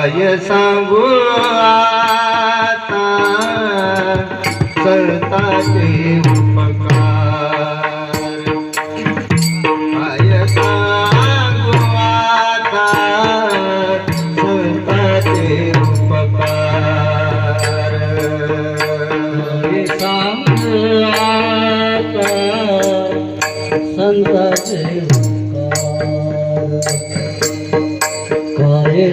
काय सांगू आता? संताचे उपकार. काय सांगू आता? संताचे उपकार. सांगू आता? संताचे उपकार. काय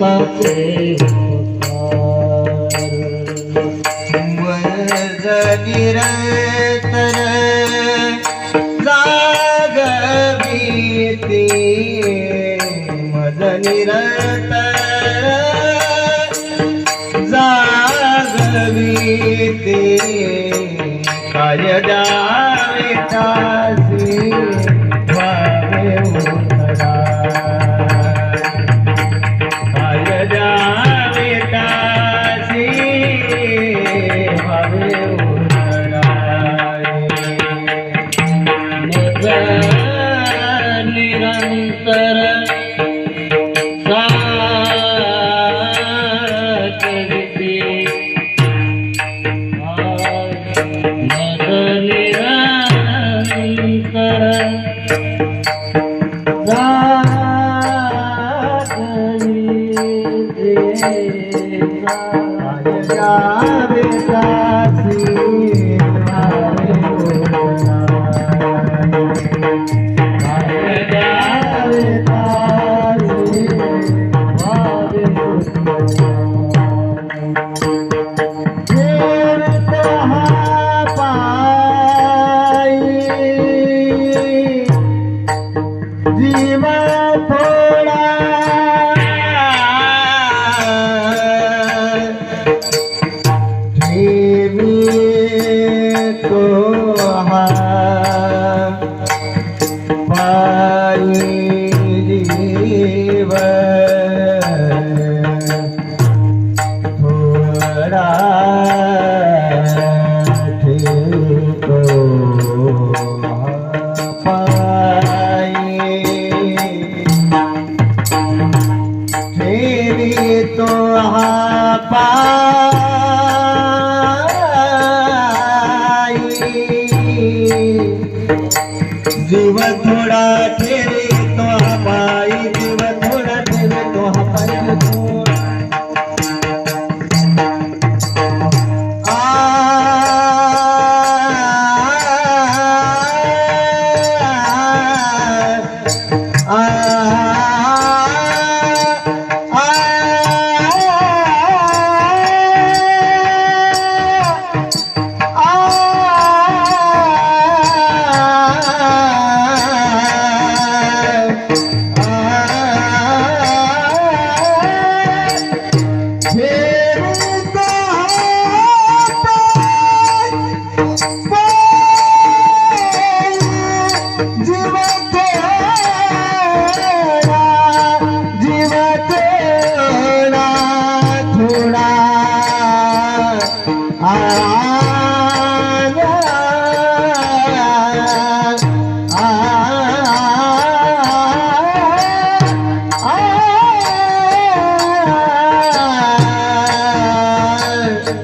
पापे निरतर वरज निरंतर जागविती मज निरंतर जागविती काय जीव जीव थोडा ठेवी.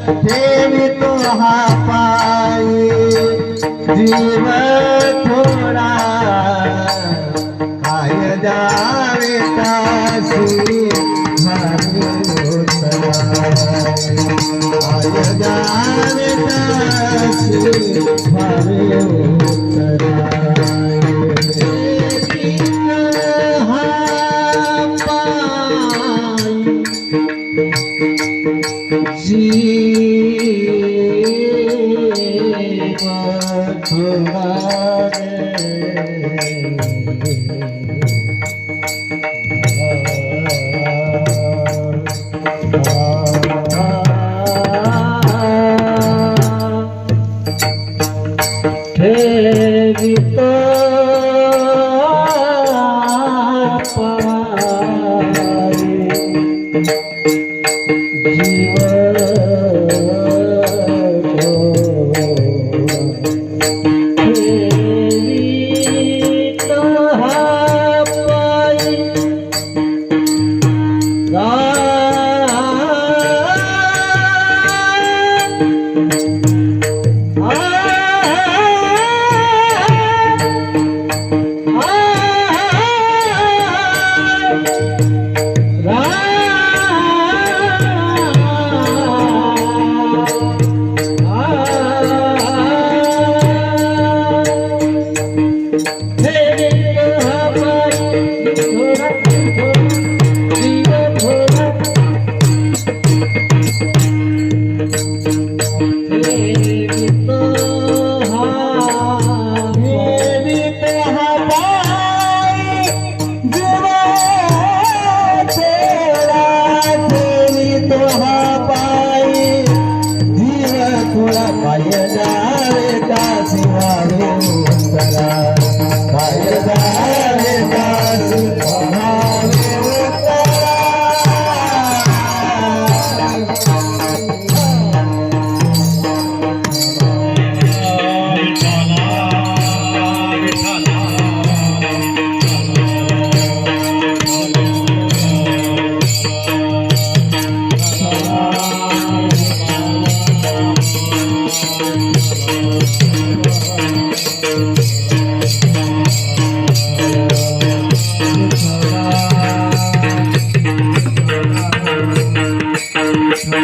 ठेवी तो हा पायी. जीव थोडा काय द्यावे तासी काय द्यावे हा थोडा पाय जावे दासी